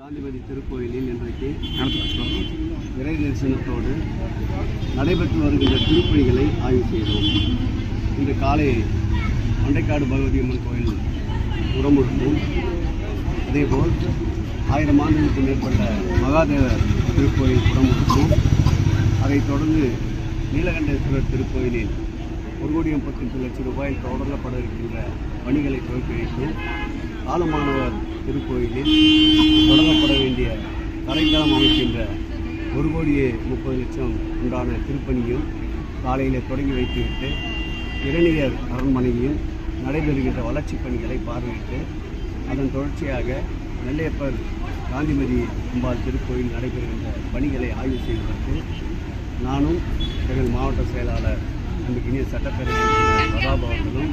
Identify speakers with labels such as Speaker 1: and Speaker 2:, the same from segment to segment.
Speaker 1: காந்திமதி திருக்கோயிலில் இன்றைக்கு இறை தரிசனத்தோடு நடைபெற்று வருகின்ற திருப்பணிகளை ஆய்வு செய்தோம். இன்று காலை மண்டைக்காடு பகவதி அம்மன் கோயில் உரமுழுக்கும் அதேபோல் ஆயிரம் ஆண்டுகளுக்கு மேற்பட்ட மகாதேவர் திருக்கோயில் உரமுழுக்கும் அதைத் தொடர்ந்து நீலகண்டேஸ்வரர் திருக்கோயிலில் ஒரு கோடி முப்பத்தஞ்சு லட்சம் ரூபாயில் தொடரப்பட இருக்கின்ற பணிகளை துவக்கி வைத்தோம். ஆலமானவர் திருக்கோயிலில் தொடங்கப்பட வேண்டிய தரைத்தளம் அமைக்கின்ற ஒரு கோடியே முப்பது லட்சம் உண்டான திருப்பணியும் காலையில் தொடங்கி வைத்துவிட்டு இரணியர் அரண்மனையும் நடைபெறுகின்ற வளர்ச்சிப் பணிகளை பார்வையிட்டு அதன் தொடர்ச்சியாக நெல்லையப்பர் காந்திமதி அம்பாள் திருக்கோயில் நடைபெறுகின்ற பணிகளை ஆய்வு செய்வதற்கு நானும் எங்கள் மாவட்ட செயலாளர் அன்றைக்கினிய சட்டப்பேரவை உறுப்பினர் பிரதாப் அவர்களும்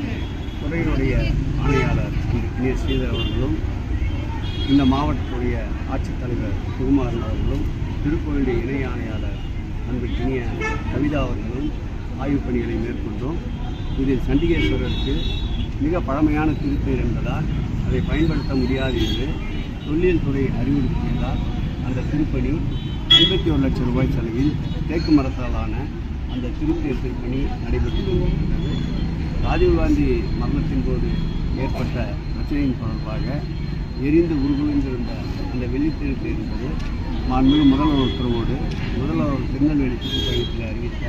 Speaker 1: துறையினுடைய ஆணையாளர் அன்றைக்கினிய ஸ்ரீதர் அவர்களும் இந்த மாவட்டத்துடைய ஆட்சித்தலைவர் சுகுமாரன் அவர்களும் திருக்கோயிலுடைய இணை ஆணையாளர் அன்பிற்கினிய கவிதா அவர்களும் ஆய்வுப் பணிகளை மேற்கொண்டோம். இதில் சண்டிகேஸ்வரருக்கு மிக பழமையான திருப்பேர் என்பதால் அதை பயன்படுத்த முடியாது என்று தொல்லியல் துறை அறிவுறுத்தியதால் அந்த திருப்பணி ஐம்பத்தி ஒரு லட்சம் ரூபாய் செலவில் தேக்கு மரத்தாலான அந்த திருப்பேர் திருப்பணி நடைபெற்று வருகிறது ராஜீவ்காந்தி மரணத்தின் போது ஏற்பட்ட பிரச்சனையின் தொடர்பாக எரிந்து உருகுவிந்திருந்த அந்த வெள்ளித்திருப்பு என்பது மாண்பு முதல்வர் உத்தரவோடு முதல்வர் திருநெல்வேலி சுற்றுப்பயணத்தில் அறிவித்த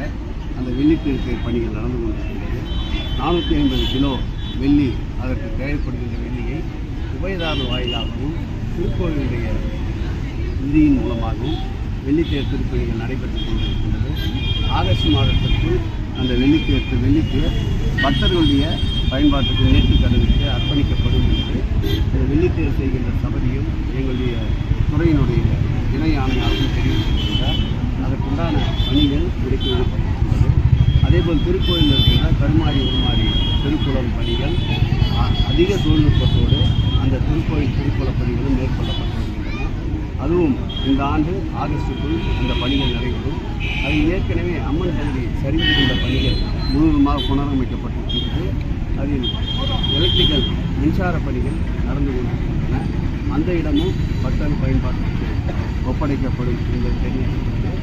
Speaker 1: அந்த வெள்ளித்திருப்பை பணிகள் நடந்து கொண்டிருக்கின்றது. நானூற்றி ஐம்பது கிலோ வெள்ளி அதற்கு தேவைப்படுகின்ற வெள்ளியை உபயதாரர் வாயிலாகவும் திருக்கோவிலுடைய நிதியின் மூலமாகவும் வெள்ளித்தேர் திருப்பணிகள் நடைபெற்றுக் கொண்டிருக்கின்றது. ஆகஸ்ட் மாதத்திற்குள் அந்த வெள்ளித்தேர் வெள்ளிக்கு பக்தர்களுடைய பயன்பாட்டுக்கு நேற்று கடலுக்கு அர்ப்பணிக்கப்படும் என்று இந்த வெள்ளித்தேர் செய்கின்ற சபதியும் எங்களுடைய துறையினுடைய இணை ஆணையாளரும் தெரிவித்திருக்கிறார் அதற்குண்டான பணிகள் இடுக்கி அதேபோல் திருக்கோயிலில் இருக்கின்ற கருமாரி உருமாறி திருக்குளம் பணிகள் அதிக தொழில்நுட்பத்தோடு அந்த திருக்கோயில் திருக்குள பணிகளும் மேற்கொள்ளப்பட்டது அதுவும் இந்த ஆண்டு ஆகஸ்டுக்குள் அந்த பணிகள் நடைபெறும். அதில் ஏற்கனவே அம்மன் பகுதி சரிந்திருந்த பணிகள் முழுவதுமாக புனரமைக்கப்பட்டிருக்கிறது அதில் எலக்ட்ரிக்கல் மின்சார பணிகள் நடந்து கொண்டிருக்கின்றன. அந்த இடமும் பக்தர் பயன்பாட்டிற்கு ஒப்படைக்கப்படும் என்பது தெரிவிக்கப்பட்டது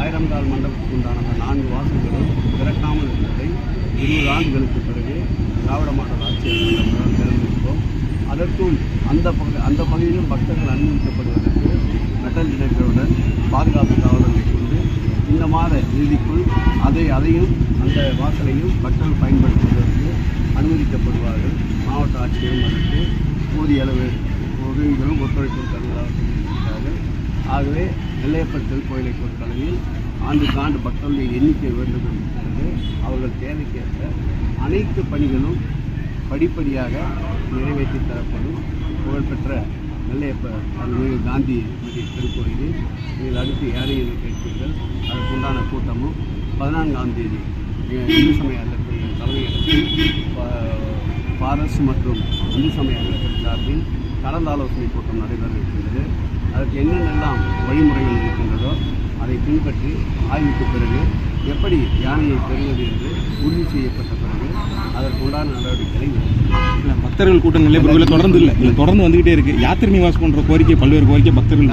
Speaker 1: ஆயிரம்கால் மண்டபத்துக்கு உண்டான அந்த நான்கு வாசல்களும் திறக்காமல் இருந்ததை இருபது ஆண்டுகளுக்கு பிறகு திராவிட மாடல் ஆட்சியர் மன்றத்தால் திறந்து அதற்குள் அந்த பகு அந்த பகுதியிலும் பக்தர்கள் அனுமதிக்கப்படுவதற்கு மெட்டல் டிடெக்டருடன் பாதுகாப்பு காவலர்களை கொண்டு இந்த மாத இறுதிக்குள் அதை அதையும் அந்த வாசலையும் பக்தர்கள் பயன்படுத்துவதற்கு அனுமதிக்கப்படுவார்கள். மாவட்ட ஆட்சியரும் அதற்கு போதிய அளவு உதவிகளும் ஒத்துழைப்பு தருவதாக சொல்லியிருக்கிறார்கள் ஆகவே நெல்லையப்பர் திருக்கோயிலை பொறுத்தளவில் ஆண்டுக்கு ஆண்டு பக்தர்களுடைய எண்ணிக்கை வேண்டும் என்று அவர்கள் தேவைக்கேற்ற அனைத்து பணிகளும் படிப்படியாக நிறைவேற்றி தரப்படும் புகழ்பெற்ற நெல்லையப்பர் அருள்மிகு காந்தி மதி திருக்கோயிலில் நீங்கள் அடுத்து யாரையும் கேட்பீர்கள்? அதற்குண்டான கூட்டமும் பதினான்காம் தேதி இந்து சமய அறக்கட்டளையின் தலைமையகத்தில் பாரஸ் மற்றும் இந்து சமய அறக்கட்டளை சார்பில் கலந்தாலோசனை கூட்டம் நடைபெற இருக்கின்றது அதற்கு என்னென்னலாம் வழிமுறைகள் இருக்கின்றதோ அதை பின்பற்றி ஆய்வுக்கு பிறகு எப்படி யானையை பெறுவது என்று உறுதி செய்யப்பட்ட பிறகு அதற்குண்டான நடவடிக்கைகளை.
Speaker 2: இல்ல, பக்தர்கள் கூட்டம் நிலைப்பகுதியில் தொடர்ந்து இல்லை. இல்லை. தொடர்ந்து வந்துகிட்டே இருக்கு. யாத்திரை நிவாஸ் போன்ற கோரிக்கை பல்வேறு கோரிக்கை பக்தர்கள்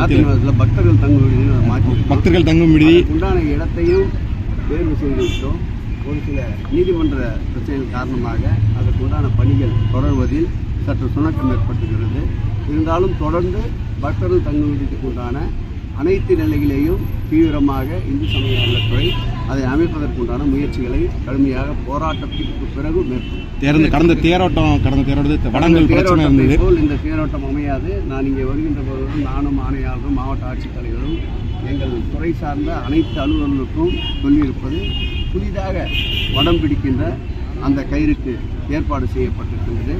Speaker 1: பக்தர்கள் தங்கும் விடுதியை மாற்றி.
Speaker 2: பக்தர்கள் தங்கும் விடுதி.
Speaker 1: உண்டான இடத்தையும் தேர்வு செய்து விட்டோம். ஒரு சில நீதிமன்ற பிரச்சனைகள் காரணமாக அதற்கு உண்டான பணிகள் தொடர்வதில் சற்று சுணக்கம் ஏற்பட்டுகிறது. இருந்தாலும் தொடர்ந்து பக்தர்கள் தங்கும் விடுதிக்கு உண்டான அனைத்து நிலைகளிலேயும் தீவிரமாக இந்து சமய அறத்துறை அதை அமைப்பதற்குண்டான முயற்சிகளை கடுமையாக போராட்டத்திற்கு பிறகு மேற்கொள்ளும்
Speaker 2: கடந்த தேரோட்டம் கடந்த தேரோட்டத்தை வடங்கள் பிரச்சனை இருந்தது.
Speaker 1: போல் இந்த தேரோட்டம் அமையாது. நான் இங்கே வருகின்ற போதும் நானும் ஆணையாளரும் மாவட்ட ஆட்சித்தலைவரும் எங்கள் துறை சார்ந்த அனைத்து அலுவலர்களுக்கும் சொல்லியிருப்பது புதிதாக வடம் பிடிக்கின்ற அந்த கயிறுக்கு ஏற்பாடு செய்யப்பட்டிருக்கின்றது.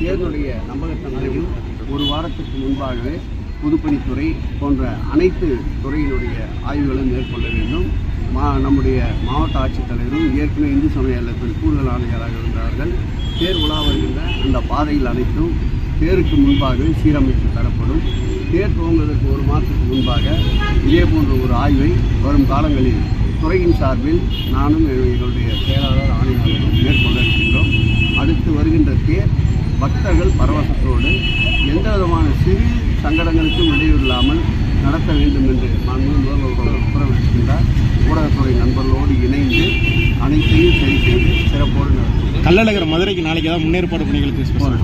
Speaker 1: தேர்தலுடைய நம்பகத்தன்மையும் ஒரு வாரத்துக்கு முன்பாகவே பொதுப்பணித்துறை போன்ற அனைத்து துறையினுடைய ஆய்வுகளும் மேற்கொள்ள வேண்டும். மா நம்முடைய மாவட்ட ஆட்சித்தலைவரும் ஏற்கனவே இந்து சமய இல்லத்தில் கூடுதல் ஆணையராக இருந்தார்கள். தேர் உலா வருகின்ற அந்த பாதையில் அனைத்தும் தேருக்கு முன்பாகவே சீரமைத்து தரப்படும். தேர் துவங்குவதற்கு ஒரு மாதத்துக்கு முன்பாக இதே போன்ற ஒரு ஆய்வை வரும் காலங்களில் துறையின் சார்பில் நானும் எங்களுடைய செயலாளர் ஆணையாளரும் மேற்கொள்ள இருக்கின்றோம். அடுத்து வருகின்ற தேர் பக்தர்கள் பரவசத்தோடு எந்த விதமான சிறு சங்கடங்களுக்கும் இடையூறு இல்லாமல் நடத்த வேண்டும் என்று மாண்பு முதல்வர் உத்தரவிட்டிருக்கின்றார். ஊடகத்துறை நண்பர்களோடு இணைந்து அனைத்தையும் சரி செய்து சிறப்போடு நடத்தும்
Speaker 2: கள்ளழகர் மதுரைக்கு நாளைக்கு ஏதாவது முன்னேற்பாடு பணிகளுக்கு ஸ்பெஷல்